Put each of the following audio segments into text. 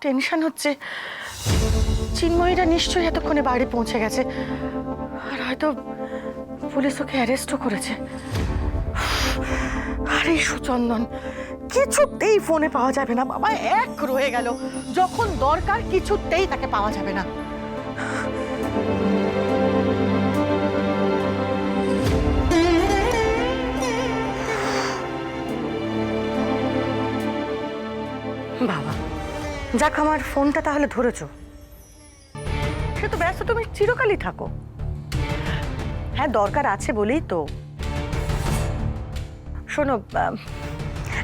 Tension হচ্ছে। চিন্ময়ীরা নিশ্চয়ই এতক্ষণে বাড়ি পৌঁছে গেছে। আর হয়তো পুলিশ ওকে অ্যারেস্টও করেছে। আরে সুচন্দন, কিছুতেই ফোনে পাওয়া যাবে না। বাবা, এক রয়ে গেল। যখন দরকার কিছুতেই তাকে পাওয়া যাবে না। বাবা যাক, আমার ফোনটা তাহলে ধরেছ। সে তো ব্যস্ত, তুমি চিরকালই থাকো। হ্যাঁ দরকার আছে বলেই তো। শোনো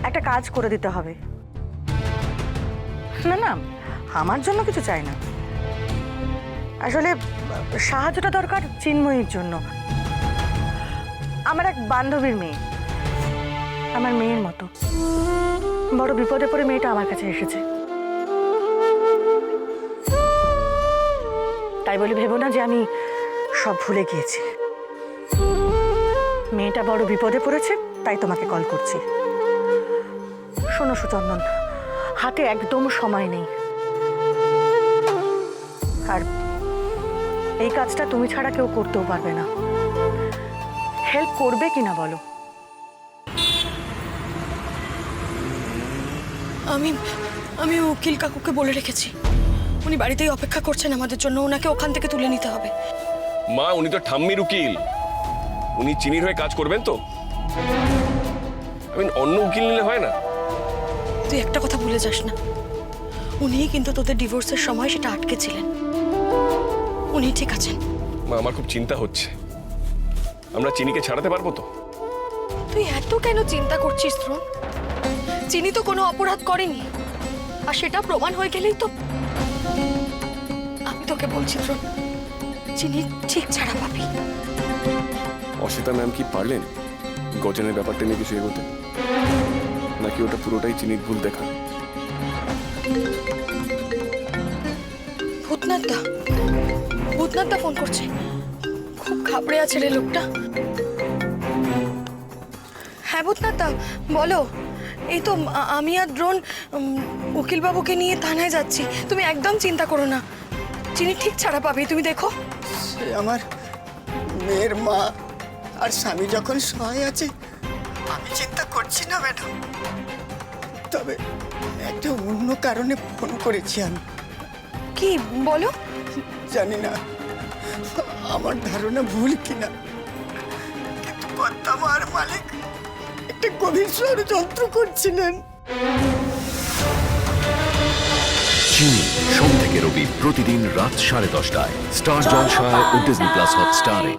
একটা কাজ করে দিতে হবে। না না, আমার জন্য কিছু চাই না। আসলে, সাহায্যটা দরকার চিন্ময়ীর জন্য। আমার এক বান্ধবীর মেয়ে। আমার মেয়ের মতো। বড় বিপদে পড়ে মেয়েটা আমার কাছে এসেছে। তাই বলে ভেবো না যে আমি সব ভুলে গিয়েছি। মেয়েটা বড় বিপদে পড়েছে, তাই তোমাকে কল করছি। শোনো সুচন্দন, হাতে একদম সময় নেই। আর এই কাজটা তুমি ছাড়া কেউ করতেও পারবে না। হেল্প করবে কিনা বলো? আমি আমি উকিল কাকুকে বলে রেখেছি। উনি বাড়িতেই অপেক্ষা করছেন আমাদের জন্য ওনাকে ওখান থেকে তুলে নিতে হবে। মা উনি তো ঠাম্মির উকিল। উনি চিনির হয়ে কাজ করবেন তো? অন্য উকিল নিলে হয় না? তুই একটা কথা ভুলে যাস না। উনি কিন্তু তোদের ডিভোর্সের সময় সেটা আটকে ছিলেন উনি ঠিক আছেন। মা আমার খুব চিন্তা হচ্ছে। আমরা চিনিকে ছাড়াতে পারব তো? তুই এত কেন চিন্তা করছিস ধ্রুব চিনি তো কোনো অপরাধ করেনি। আর সেটা প্রমাণ হয়ে গেলেই তো আমি তোকে বলছি ধ্রুব চিনি ঠিক ছাড়া পাবি। অসিতা ম্যাম কি পারলেন? গজনের ব্যাপারটা নিয়ে কিছু এগোতে? নাকি ওটা পুরোটাই চিনির ভুল দেখা? ভূতনাথ দা ভূতনাথ ফোন করছে। খুব ঘাবড়ে আছে রে লোকটা। হ্যাঁ ভূতনাথ দা বলো। এই তো আমি আর ড্রোন উকিলবাবুকে নিয়ে থানায় যাচ্ছি। তুমি একদম চিন্তা করো না। চিনি ঠিক ছাড়া পাবে তুমি দেখো। সে আমার মেয়ের মা আর স্বামী যখন সহায় আছে আমি চিন্তা করছি না ম্যাডাম। তবে একটা অন্য কারণে ফোন করেছি আমি। কি বলো? জানি না আমার ধারণা ভুল কিনা। কিন্তু আর মালিক একটা গভীর ষড়যন্ত্র করছিলেন। চিনি সোম থেকে রবি প্রতিদিন রাত সাড়ে দশটায়। স্টার জলসায় ও ডিজনি প্লাস হটস্টারে